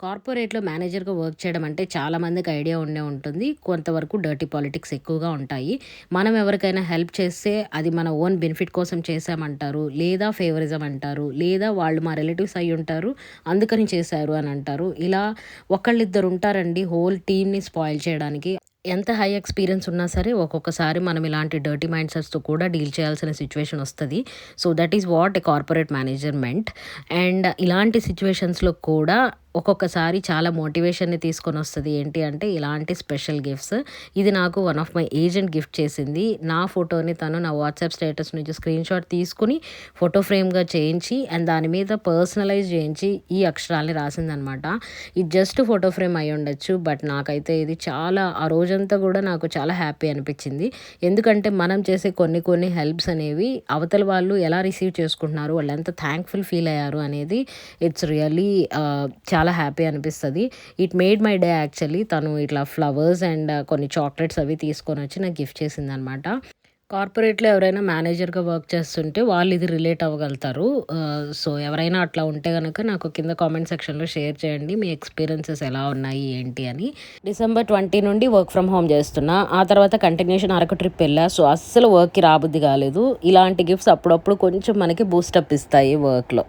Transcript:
కార్పొరేట్‌లో మేనేజర్‌గా వర్క్ చేయడం అంటే చాలామందికి ఐడియా ఉండే ఉంటుంది. కొంతవరకు డర్టీ పాలిటిక్స్ ఎక్కువగా ఉంటాయి. మనం ఎవరికైనా హెల్ప్ చేస్తే అది మన ఓన్ బెనిఫిట్ కోసం చేశామంటారు. లేదా ఫేవరిజం అంటారు. లేదా వాళ్ళు మా రిలేటివ్స్ అయ్యుంటారు. అందుకని చేశారు అని అంటారు. ఇలా ఒకళ్ళిద్దరు ఉంటారండి హోల్ టీమ్‌ని స్పాయిల్ చేయడానికి. ఎంత హై ఎక్స్‌పీరియన్స్ ఉన్నా సరే ఒక్కొక్కసారి మనం ఇలాంటి డర్టీ మైండ్‌సెట్స్‌తో కూడా డీల్ చేయాల్సిన సిచ్యువేషన్ వస్తుంది so, that is what a corporate management and ఇలాంటి సిచ్యువేషన్స్లో కూడా ఒక్కొక్కసారి చాలా మోటివేషన్‌ని తీసుకొని వస్తుంది ఏంటి అంటే ఇలాంటి స్పెషల్ గిఫ్ట్స్. ఇది నాకు one of my agent gift చేసింది. నా ఫోటోని తను నా వాట్సాప్ స్టేటస్ నుంచి స్క్రీన్‌షాట్ తీసుకొని ఫోటో ఫ్రేమ్‌గా చేయించి అండ్ దాని మీద పర్సనలైజ్ చేయించి ఈ అక్షరాల్ని రాసిందనమాట. ఇది జస్ట్ ఫోటో ఫ్రేమ్ అయి ఉండొచ్చు బట్ నాకైతే ఇది చాలా ఆ రోజంతా కూడా నాకు చాలా హ్యాపీ అనిపించింది ఎందుకంటే మనం చేసే కొన్ని కొన్ని హెల్ప్స్ అనేవి అవతల వాళ్ళు ఎలా రిసీవ్ చేసుకుంటున్నారు, వాళ్ళు ఎంత థ్యాంక్ఫుల్ ఫీల్ అయ్యారు అనేది ఇట్స్ రియల్లీ చాలా చాలా హ్యాపీ అనిపిస్తుంది it made my day actually. తను ఇట్లా ఫ్లవర్స్ అండ్ uh, కొన్ని చాక్లెట్స్ అవి తీసుకొని వచ్చి నాకు గిఫ్ట్ చేసిందనమాట. కార్పొరేట్‌లో ఎవరైనా మేనేజర్‌గా వర్క్ చేస్తుంటే వాళ్ళు ఇది రిలేట్ అవ్వగలుగుతారు. Uh, సో, ఎవరైనా అట్లా ఉంటే కనుక నాకు కింద కామెంట్ సెక్షన్‌లో షేర్ చేయండి. మీ ఎక్స్‌పీరియన్సెస్ ఎలా ఉన్నాయి ఏంటి అని. డిసెంబర్ 20 నుండి వర్క్ ఫ్రమ్ హోమ్ చేస్తున్నా. ఆ తర్వాత కంటిన్యూషన్ అరకు ట్రిప్ వెళ్ళా సో, అస్సలు వర్క్‌కి రాబుద్ది కాలేదు. ఇలాంటి గిఫ్ట్స్ అప్పుడప్పుడు కొంచెం మనకి బూస్టప్ ఇస్తాయి వర్క్‌లో.